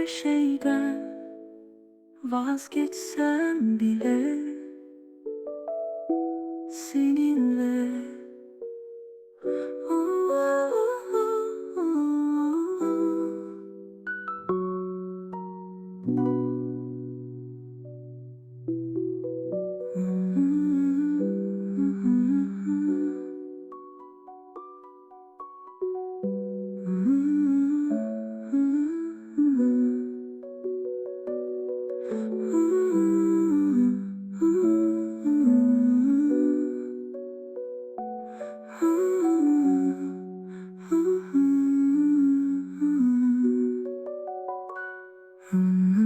her şeyden vazgeçsem bile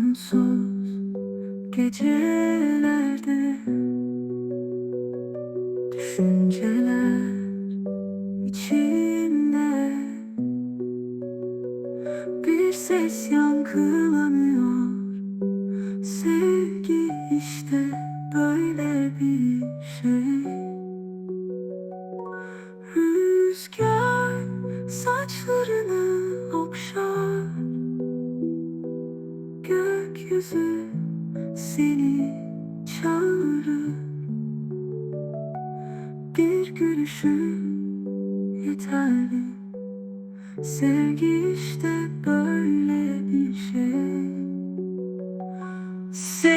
Onsuz gecelerde Düşünceler içimde Bir ses yankılanıyor Sevgi işte böyle bir şey. Rüzgar saçlarını okşar. Gökyüzü seni çağırır. Bir gülüşün yeterli. Sevgi işte böyle Sit